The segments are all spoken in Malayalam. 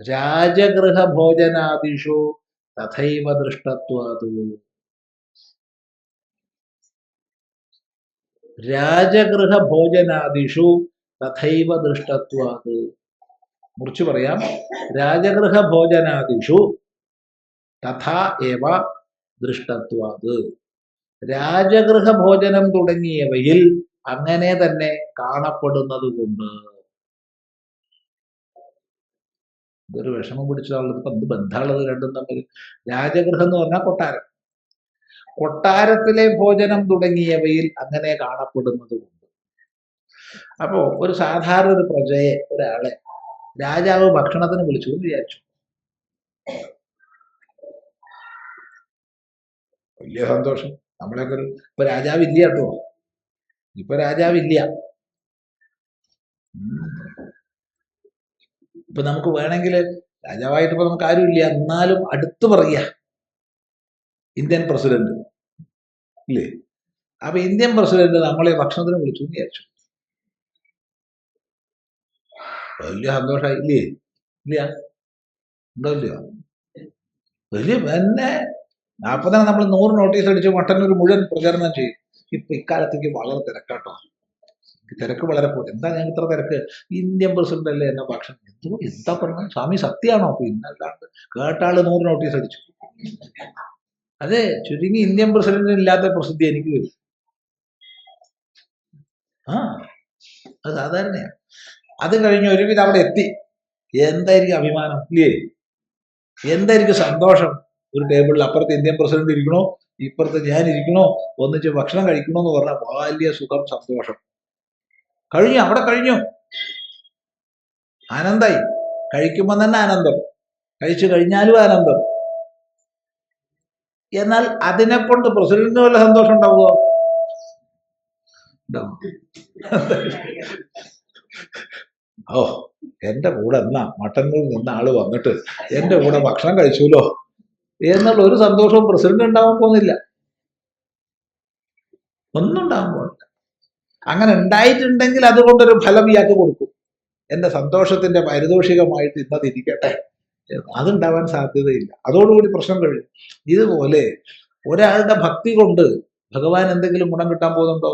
രാജഗൃഹ ഭോജനാദിഷു തഥൈവ ദൃഷ്ടത്വാത് രാജഗൃഹ ഭോജനാദിഷു തഥൈവ ദൃഷ്ടത്വാത് മുറിച്ചു പറയാം. രാജഗൃഹ ഭോജനാദിഷു തഥാ ഏവ ദൃഷ്ടത്വാത് രാജഗൃഹ ഭോജനം തുടങ്ങിയവയിൽ അങ്ങനെ തന്നെ കാണപ്പെടുന്നത് കൊണ്ട് ഇതൊരു വിഷമം പിടിച്ചതാണുള്ളത് ഇപ്പൊ എന്ത് ബന്ധമുള്ളത് രണ്ടും തമ്മിൽ രാജഗൃഹം എന്ന് പറഞ്ഞാൽ കൊട്ടാരം. കൊട്ടാരത്തിലെ ഭോജനം തുടങ്ങിയവയിൽ അങ്ങനെ കാണപ്പെടുന്നത് കൊണ്ട് അപ്പോ ഒരു സാധാരണ ഒരു പ്രജയെ ഒരാളെ രാജാവ് ഭക്ഷണത്തിന് വിളിച്ചു എന്ന് വിചാരിച്ചു. വലിയ സന്തോഷം. നമ്മളെയൊക്കെ ഒരു ഇപ്പൊ രാജാവ് ഇല്ല കേട്ടോ. ഇപ്പൊ രാജാവ് ഇല്ല ഉം. ഇപ്പൊ നമുക്ക് വേണമെങ്കിൽ രാജാവായിട്ട് ഇപ്പൊ നമുക്ക് ആരും ഇല്ല എന്നാലും അടുത്ത് പറയുക. Indian president. ഇല്ലേ? അപ്പൊ ഇന്ത്യൻ പ്രസിഡന്റ് നമ്മളെ ഭക്ഷണത്തിന് വിളിച്ചു എന്ന് വിചാരിച്ചു. വലിയ സന്തോഷമായി. ഇല്ലേ? ഇല്ല? ഉണ്ടോ വലിയ അപ്പൊ തന്നെ നമ്മൾ നൂറ് നോട്ടീസ് അടിച്ച് മട്ടന്നൂർ മുഴുവൻ പ്രചരണം ചെയ്യും. ഇപ്പൊ ഇക്കാലത്തേക്ക് വളരെ തിരക്കാട്ടോ. തിരക്ക് വളരെ കൂടുതൽ എന്താ ഞാൻ ഇത്ര തിരക്ക്? ഇന്ത്യൻ പ്രസിഡന്റ് അല്ലേ എന്നെ ഭക്ഷണം? എന്തോ എന്താ പറഞ്ഞു? സ്വാമി സത്യമാണോ? അപ്പൊ ഇന്നല്ലാണ്ട്. കേട്ടാൾ നൂറ് നോട്ടീസ് അടിച്ചു. അതെ ചുരുങ്ങി ഇന്ത്യൻ പ്രസിഡന്റിന് ഇല്ലാത്ത പ്രസിദ്ധി എനിക്ക് വരും. ആ അത് സാധാരണയാണ് അത് കഴിഞ്ഞ് ഒരുവിധം അവിടെ എത്തി. എന്തായിരിക്കും അഭിമാനം? ഇല്ലേ? എന്തായിരിക്കും സന്തോഷം? ഒരു ടേബിളിൽ അപ്പുറത്ത് ഇന്ത്യൻ പ്രസിഡന്റ് ഇരിക്കണോ? ഇപ്പുറത്ത് ഞാൻ ഇരിക്കണോ? ഒന്നിച്ച് ഭക്ഷണം കഴിക്കണോ എന്ന് പറഞ്ഞാൽ വലിയ സുഖം സന്തോഷം. കഴിഞ്ഞു അവിടെ കഴിഞ്ഞു. ആനന്ദായി. കഴിക്കുമ്പോൾ തന്നെ ആനന്ദം. കഴിച്ചു കഴിഞ്ഞാലും ആനന്ദം. എന്നാൽ അതിനെ കൊണ്ട് പ്രസിഡന്റിന് വല്ല സന്തോഷം ഉണ്ടാവുമോ? ഉണ്ടാവും. ഓ എന്റെ കൂടെ എന്നാ മട്ടന്നൂരിൽ നിന്ന ആൾ വന്നിട്ട് എന്റെ കൂടെ ഭക്ഷണം കഴിച്ചുല്ലോ എന്നുള്ള ഒരു സന്തോഷവും പ്രസിഡന്റ് ഉണ്ടാവാൻ പോകുന്നില്ല. ഒന്നും ഉണ്ടാവാൻ അങ്ങനെ ഉണ്ടായിട്ടുണ്ടെങ്കിൽ അതുകൊണ്ടൊരു ഫലം ഇയാൾക്ക് കൊടുക്കും. എന്റെ സന്തോഷത്തിന്റെ പാരിതോഷികമായിട്ട് ഇന്നതിരിക്കട്ടെ അതുണ്ടാവാൻ സാധ്യതയില്ല. അതോടുകൂടി പ്രശ്നം കഴിയും. ഇതുപോലെ ഒരാളുടെ ഭക്തി കൊണ്ട് ഭഗവാൻ എന്തെങ്കിലും ഗുണം കിട്ടാൻ പോകുന്നുണ്ടോ?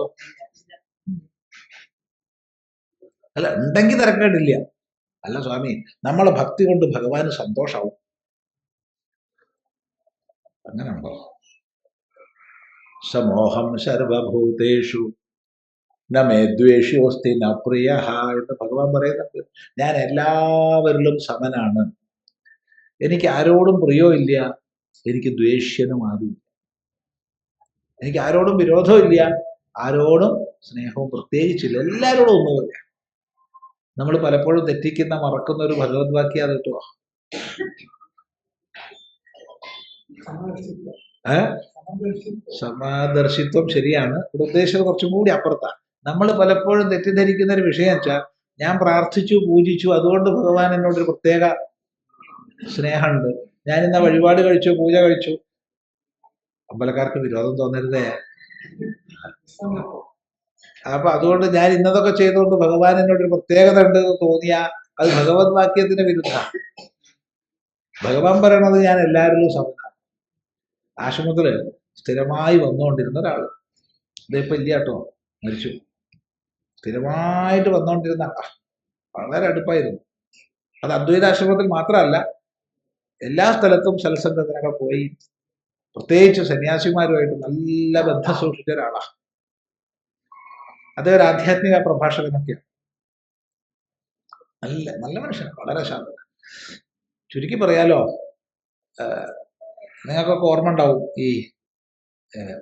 അല്ല ഉണ്ടെങ്കിൽ തിരക്കേണ്ടില്ല അല്ല സ്വാമി നമ്മളെ ഭക്തി കൊണ്ട് ഭഗവാന് സന്തോഷാവും. അങ്ങനെ ഉണ്ടോ സമോഹം സർവഭൂതേഷു ന മേദ്വേഷി ഓസ്തി ന പ്രിയ എന്ന് ഭഗവാൻ പറയുന്നുണ്ട്. ഞാൻ എല്ലാവരിലും സമനാണ്. എനിക്ക് ആരോടും പ്രിയോ ഇല്ല. എനിക്ക് ദ്വേഷ്യനും ആരും എനിക്ക് ആരോടും വിരോധവും ഇല്ല. ആരോടും സ്നേഹവും പ്രത്യേകിച്ചില്ല. എല്ലാവരോടും ഒന്നുമില്ല. നമ്മൾ പലപ്പോഴും തെറ്റിക്കുന്ന മറക്കുന്ന ഒരു ഭഗവത് വാക്യ അത് കേട്ടോ. ഏ? സമാദർശിത്വം ശരിയാണ്. ഇവിടെ ഉദ്ദേശിച്ചത് കുറച്ചും കൂടി അപ്പുറത്താണ് നമ്മൾ പലപ്പോഴും തെറ്റിദ്ധരിക്കുന്ന ഒരു വിഷയം വെച്ചാൽ ഞാൻ പ്രാർത്ഥിച്ചു പൂജിച്ചു അതുകൊണ്ട് ഭഗവാൻ എന്നോടൊരു പ്രത്യേക സ്നേഹമുണ്ട്. ഞാൻ ഇന്ന വഴിപാട് കഴിച്ചു പൂജ കഴിച്ചു. അമ്പലക്കാർക്ക് വിരോധം തോന്നരുതേ. അപ്പൊ അതുകൊണ്ട് ഞാൻ ഇന്നതൊക്കെ ചെയ്തുകൊണ്ട് ഭഗവാൻ എന്നോടൊരു പ്രത്യേകത ഉണ്ട് എന്ന് തോന്നിയ അത് ഭഗവത് വാക്യത്തിന് വിരുദ്ധ. ഭഗവാൻ പറയണത് ഞാൻ എല്ലാവരിലും സമനാണ് ആശ്രമത്തിൽ സ്ഥിരമായി വന്നുകൊണ്ടിരുന്ന ഒരാൾ. ഇതിപ്പോ ഇല്ല കേട്ടോ മരിച്ചു. സ്ഥിരമായിട്ട് വന്നുകൊണ്ടിരുന്ന ആളാ. വളരെ അടുപ്പായിരുന്നു. അത് അദ്വൈതാശ്രമത്തിൽ മാത്രമല്ല എല്ലാ സ്ഥലത്തും സത്സംഗത്തിനൊക്കെ പോയി പ്രത്യേകിച്ച് സന്യാസിമാരുമായിട്ട് നല്ല ബന്ധം സൂക്ഷിച്ച ഒരാളാ. അദ്ദേഹം ഒരു ആധ്യാത്മിക പ്രഭാഷകനൊക്കെയാണ് നല്ല നല്ല മനുഷ്യനാണ് വളരെ ശാന്തൻ ചുരുക്കി പറയാലോ നിങ്ങൾക്കൊക്കെ ഓർമ്മ ഉണ്ടാവും ഈ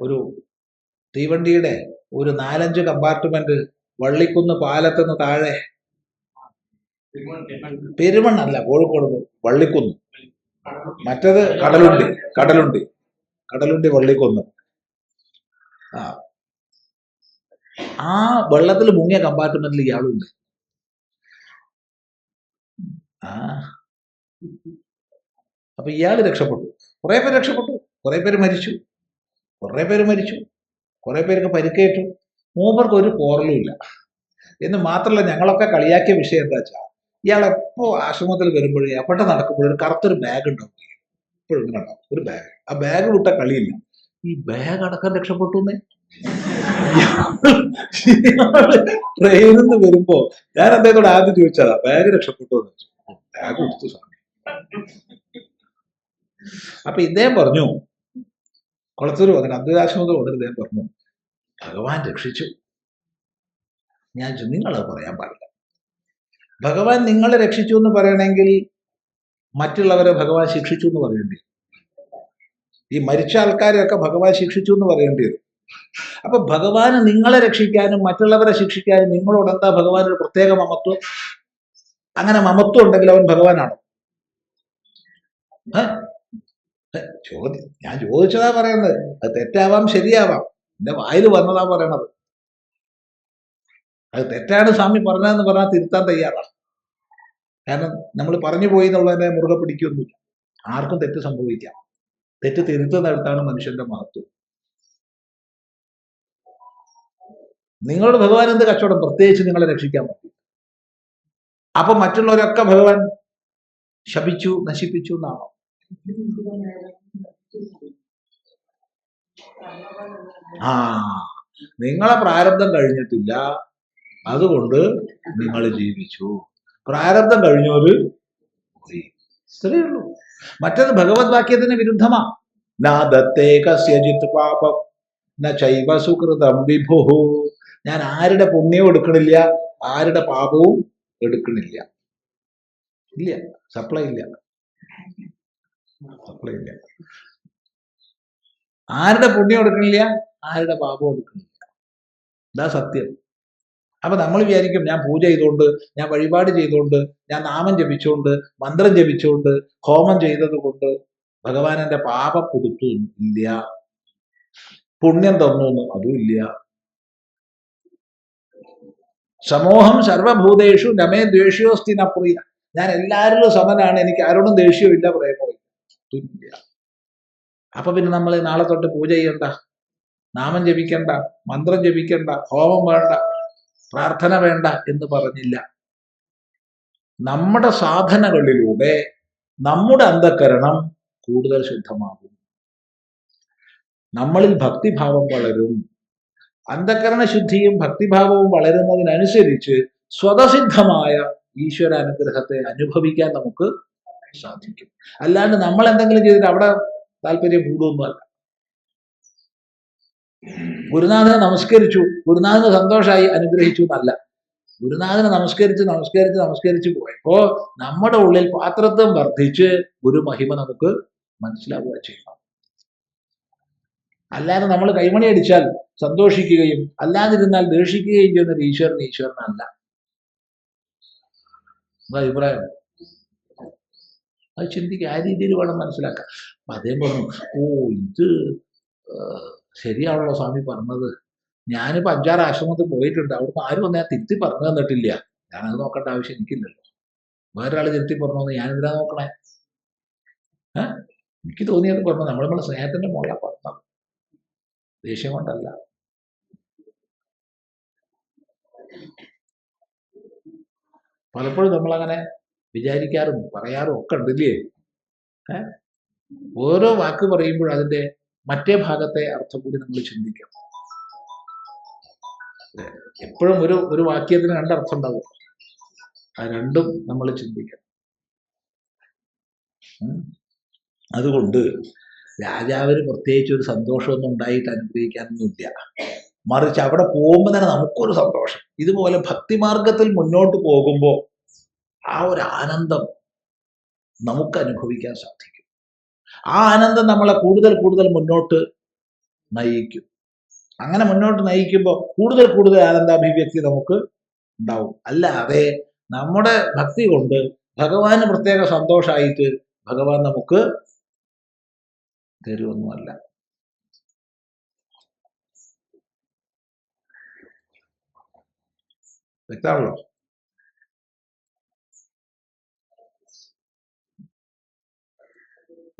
ഒരു തീവണ്ടിയുടെ ഒരു നാലഞ്ച് കമ്പാർട്ട്മെന്റ് വള്ളിക്കുന്ന് പാലത്തുനിന്ന് താഴെ. പെരുമണ്ണല്ല കോഴിക്കോട് വള്ളിക്കുന്ന്. മറ്റത് കടലുണ്ടി കടലുണ്ടി. കടലുണ്ടി വള്ളിക്കുന്ന്. ആ. ആ വെള്ളത്തിൽ മുങ്ങിയ കമ്പാർട്ട്മെന്റിൽ ഇയാളുണ്ട് ആ. അപ്പൊ ഇയാൾ രക്ഷപ്പെട്ടു. കുറെ പേര് രക്ഷപ്പെട്ടു. കുറെ പേര് മരിച്ചു. കുറെ പേര് മരിച്ചു. കുറെ പേർക്ക് പരിക്കേറ്റു. മൂപ്പർക്ക് ഒരു പോറലും ഇല്ല. എന്ന് മാത്രമല്ല ഞങ്ങളൊക്കെ കളിയാക്കിയ വിഷയം എന്താ വെച്ചാൽ ഇയാൾ എപ്പോ ആശ്രമത്തിൽ വരുമ്പോഴേ എവിടെ നടക്കുമ്പോഴും ഒരു കറുത്തൊരു ബാഗ് ഉണ്ടാവും. ഇങ്ങനെ ഉണ്ടാവും. ഒരു ബാഗ് ആ ബാഗ് വിട്ട കളിയില്ല. ഈ ബാഗ് അടക്കം രക്ഷപ്പെട്ടു എന്നേ? ട്രെയിനിൽ നിന്ന് വരുമ്പോ ഞാൻ അദ്ദേഹത്തോട് ആദ്യം ചോദിച്ചതാ ബാഗ് രക്ഷപ്പെട്ടു എന്ന്? വെച്ചു ബാഗ് കൊടുത്തു അപ്പൊ ഇദ്ദേഹം പറഞ്ഞു കുളത്തൂർ വന്നിട്ട് അദ്വൈതാശ്രമത്തിൽ വന്നിട്ട് ഇദ്ദേഹം പറഞ്ഞു ഭഗവാൻ രക്ഷിച്ചു. ഞാൻ നിങ്ങളെ നിങ്ങളത് പറയാൻ പാടില്ല. ഭഗവാൻ നിങ്ങളെ രക്ഷിച്ചു എന്ന് പറയണമെങ്കിൽ മറ്റുള്ളവരെ ഭഗവാൻ ശിക്ഷിച്ചു എന്ന് പറയേണ്ടി. ഈ മരിച്ച ആൾക്കാരെയൊക്കെ ഭഗവാൻ ശിക്ഷിച്ചു എന്ന് പറയേണ്ടി വരും. അപ്പൊ ഭഗവാന് നിങ്ങളെ രക്ഷിക്കാനും മറ്റുള്ളവരെ ശിക്ഷിക്കാനും നിങ്ങളോട് എന്താ ഭഗവാൻ ഒരു പ്രത്യേക മമത്വം? അങ്ങനെ മമത്വം ഉണ്ടെങ്കിൽ അവൻ ഭഗവാനാണോ? ചോദ്യം. ഞാൻ ചോദിച്ചതാ പറയുന്നത്. അത് തെറ്റാവാം ശരിയാവാം. എന്റെ വായിൽ വന്നതാ പറയണത്. അത് തെറ്റാണ് സ്വാമി പറഞ്ഞതെന്ന് പറഞ്ഞാൽ തിരുത്താൻ തയ്യാറാണ്. കാരണം നമ്മൾ പറഞ്ഞു പോയി എന്നുള്ളതിനെ മുറുകെ പിടിക്കൊന്നുമില്ല ആർക്കും തെറ്റ് സംഭവിക്കാം തെറ്റ് തിരുത്തുന്നിടത്താണ് മനുഷ്യന്റെ മഹത്വം. നിങ്ങളുടെ ഭഗവാൻ എന്ത് കച്ചവടം? പ്രത്യേകിച്ച് നിങ്ങളെ രക്ഷിക്കാൻ പറ്റും അപ്പൊ മറ്റുള്ളവരൊക്കെ ഭഗവാൻ ശപിച്ചു നശിപ്പിച്ചു എന്നാണോ? ആ നിങ്ങളെ പ്രാരബ്ധം കഴിഞ്ഞിട്ടില്ല. അതുകൊണ്ട് നിങ്ങൾ ജീവിച്ചു. പ്രാരബ്ധം കഴിഞ്ഞവര് പോയി മറ്റത് ഭഗവത് വാക്യത്തിന് വിരുദ്ധമാ. നാദത്തെ കസ്യജിത് പാപം. ന ചൈവ സുകൃതം വിഭു ഞാൻ ആരുടെ പുണ്യവും എടുക്കണില്ല ആരുടെ പാപവും എടുക്കണില്ല. ഇല്ല സപ്ലൈ ഇല്ല. സപ്ലൈ ഇല്ല. ആരുടെ പുണ്യം എടുക്കണില്ല? ആരുടെ പാപം എടുക്കണില്ല. ഇതാ സത്യം. അപ്പൊ നമ്മൾ വിചാരിക്കും ഞാൻ പൂജ ചെയ്തുകൊണ്ട് ഞാൻ വഴിപാട് ചെയ്തുകൊണ്ട് ഞാൻ നാമം ജപിച്ചുകൊണ്ട് മന്ത്രം ജപിച്ചുകൊണ്ട് ഹോമം ചെയ്തത് കൊണ്ട് ഭഗവാൻ എന്റെ പാപം പുതുത്തു ഇല്ല. പുണ്യം തന്നു എന്ന് അതും ഇല്ല. സമൂഹം സർവഭൂതേഷു നമേ ദ്വേഷ്യോസ്തി നപ്രിയ പ്രിയ. ഞാൻ എല്ലാവരിലും സമനാണ്. എനിക്ക് ആരോടും പ്രേമവും ഇല്ല. തുല്യ അപ്പൊ പിന്നെ നമ്മൾ നാളെ തൊട്ട് പൂജ ചെയ്യണ്ട. നാമം ജപിക്കണ്ട മന്ത്രം ജപിക്കണ്ട ഹോമം വേണ്ട പ്രാർത്ഥന വേണ്ട എന്ന് പറഞ്ഞില്ല. നമ്മുടെ സാധനകളിലൂടെ നമ്മുടെ അന്ധകരണം കൂടുതൽ ശുദ്ധമാകും. നമ്മളിൽ ഭക്തിഭാവം വളരും. അന്ധകരണ ശുദ്ധിയും ഭക്തിഭാവവും വളരുന്നതിനനുസരിച്ച് സ്വതസിദ്ധമായ ഈശ്വര അനുഗ്രഹത്തെ അനുഭവിക്കാൻ നമുക്ക് സാധിക്കും. അല്ലാണ്ട് നമ്മൾ എന്തെങ്കിലും ചെയ്തിട്ട് അവിടെ താല്പര്യം കൂടുമൊന്നുമല്ല ഗുരുനാഥനെ നമസ്കരിച്ചു. ഗുരുനാഥന് സന്തോഷമായി അനുഗ്രഹിച്ചു എന്നല്ല. ഗുരുനാഥനെ നമസ്കരിച്ച് നമസ്കരിച്ച് നമസ്കരിച്ച് പോയപ്പോ നമ്മുടെ ഉള്ളിൽ പാത്രത്വം വർദ്ധിച്ച് ഗുരുമഹിമ നമുക്ക് മനസ്സിലാവുക ചെയ്യണം. അല്ലാതെ നമ്മൾ കൈമണി അടിച്ചാൽ സന്തോഷിക്കുകയും അല്ലാതിരുന്നാൽ ദേഷിക്കുകയും ചെയ്യുന്നത് ഈശ്വരൻ ഈശ്വരനല്ല. എന്താ അഭിപ്രായം? അത് ചിന്തിക്കുക ആ രീതിയിൽ വേണം മനസ്സിലാക്കാം അപ്പം അദ്ദേഹം പറഞ്ഞു ഓ ഇത് ശരിയാണല്ലോ സ്വാമി പറഞ്ഞത്. ഞാനിപ്പോൾ അഞ്ചാറ് ആശ്രമത്തിൽ പോയിട്ടുണ്ട്. അവിടുന്ന് ആരും വന്ന് ഞാൻ തിരുത്തി പറഞ്ഞു തന്നിട്ടില്ല. ഞാനത് നോക്കേണ്ട ആവശ്യം എനിക്കില്ലല്ലോ. വേറൊരാൾ തിരുത്തി പറഞ്ഞോന്ന് ഞാനെന്തിനാ നോക്കണേ? എനിക്ക് തോന്നിയത് പറഞ്ഞു. നമ്മൾ നമ്മളെ സ്നേഹത്തിന്റെ മുകളിലാണ് പറഞ്ഞത്. ദേഷ്യം കൊണ്ടല്ല. പലപ്പോഴും നമ്മളങ്ങനെ വിചാരിക്കാറും പറയാറും ഒക്കെ ഉണ്ടല്ലേ ഓരോ വാക്ക് പറയുമ്പോൾ അതിന്റെ മറ്റേ ഭാഗത്തെ അർത്ഥം കൂടി നമ്മൾ ചിന്തിക്കണം എപ്പോഴും ഒരു ഒരു വാക്യത്തിന് രണ്ടർത്ഥം ഉണ്ടാവും. ആ രണ്ടും നമ്മൾ ചിന്തിക്കണം. അതുകൊണ്ട് രാജാവിന് പ്രത്യേകിച്ച് ഒരു സന്തോഷമൊന്നും ഉണ്ടായിട്ട് അനുഗ്രഹിക്കാനൊന്നുമില്ല. മറിച്ച് അവിടെ പോകുമ്പോൾ തന്നെ നമുക്കൊരു സന്തോഷം. ഇതുപോലെ ഭക്തിമാർഗത്തിൽ മുന്നോട്ട് പോകുമ്പോൾ ആ ഒരു ആനന്ദം നമുക്ക് അനുഭവിക്കാൻ സാധിക്കും. ആ ആനന്ദം നമ്മളെ കൂടുതൽ കൂടുതൽ മുന്നോട്ട് നയിക്കും. അങ്ങനെ മുന്നോട്ട് നയിക്കുമ്പോൾ കൂടുതൽ കൂടുതൽ ആനന്ദാഭിവ്യക്തി നമുക്ക് ഉണ്ടാവും. അല്ലാതെ നമ്മുടെ ഭക്തി കൊണ്ട് ഭഗവാന് പ്രത്യേക സന്തോഷമായിട്ട് ഭഗവാൻ നമുക്ക് തരുമൊന്നുമല്ല വ്യക്തമാണല്ലോ?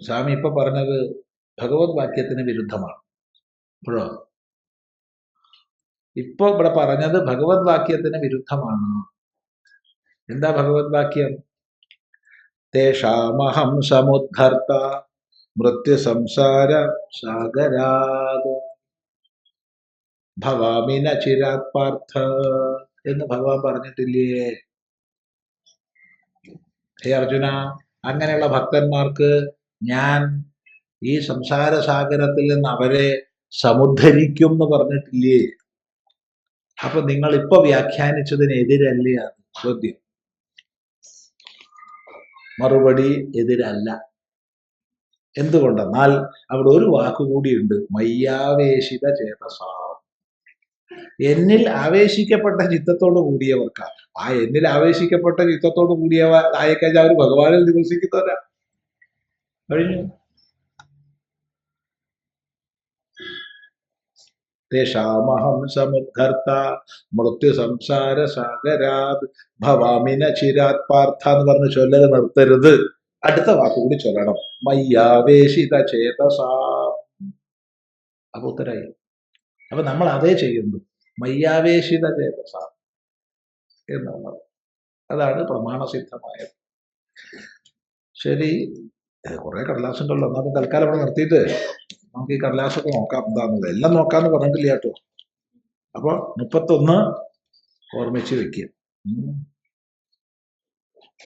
സ്വാമി ഇപ്പൊ പറഞ്ഞത് ഭഗവത് വാക്യത്തിന് വിരുദ്ധമാണ്. ഇപ്പോഴോ ഇപ്പൊ ഇവിടെ പറഞ്ഞത് ഭഗവത് വാക്യത്തിന് വിരുദ്ധമാണ്. എന്താ ഭഗവത് വാക്യം? തേഷാമഹം സമുദ്ധർത്ത മൃത്യു സംസാര സാഗരാത് ഭവാമിന ചിരാത് പാർത്ഥ എന്ന് ഭഗവാൻ പറഞ്ഞിട്ടില്ലേ? ഹേ അർജുന അങ്ങനെയുള്ള ഭക്തന്മാർക്ക് ഞാൻ ഈ സംസാര സാഗരത്തിൽ നിന്ന് അവരെ സമുദ്ധരിക്കും എന്ന് പറഞ്ഞിട്ടില്ലേ? അപ്പൊ നിങ്ങൾ ഇപ്പൊ വ്യാഖ്യാനിച്ചതിനെതിരല്ലേ അത്? ചോദ്യം. മറുപടി എതിരല്ല. എന്തുകൊണ്ടെന്നാൽ അവിടെ ഒരു വാക്കുകൂടിയുണ്ട് മയ്യാവേശിത ചേതസ. എന്നിൽ ആവേശിക്കപ്പെട്ട ചിത്തത്തോട് കൂടിയവർക്കാണ് ആ എന്നിൽ ആവേശിക്കപ്പെട്ട ചിത്തത്തോട് കൂടിയവ ആയിക്കഴിഞ്ഞാൽ അവർ ഭഗവാനിൽ നിവസിക്കുന്നവരാ. കഴിഞ്ഞു. തേഷാമഹം സമുദ്ധർത്ത മൃത്യു സംസാര സാഗരാത് ഭവാമിന ചിരാത് പാർത്ഥ എന്ന് പറഞ്ഞ് ചൊല്ലല് നിർത്തരുത്. അടുത്ത വാക്കുകൂടി ചൊല്ലണം. മയ്യാവേശിത ചേതസാ. അപ്പൊ ഉത്തരായി. അപ്പൊ നമ്മൾ അതേ ചെയ്യുന്നു. മയ്യാവേശിത ചേതസ എന്നുള്ളത് അതാണ് പ്രമാണസിദ്ധമായത്. ശരി. കുറെ കടലാസ് ഉണ്ടല്ലോ എന്നാ അപ്പം തൽക്കാലം ഇവിടെ നിർത്തിയിട്ട് നമുക്ക് ഈ കടലാസൊക്കെ നോക്കാം. എന്താന്നുള്ളത് എല്ലാം നോക്കാന്ന് പറഞ്ഞിട്ടില്ല കേട്ടോ. അപ്പൊ മുപ്പത്തൊന്ന് ഓർമ്മിച്ച് വെക്കുക.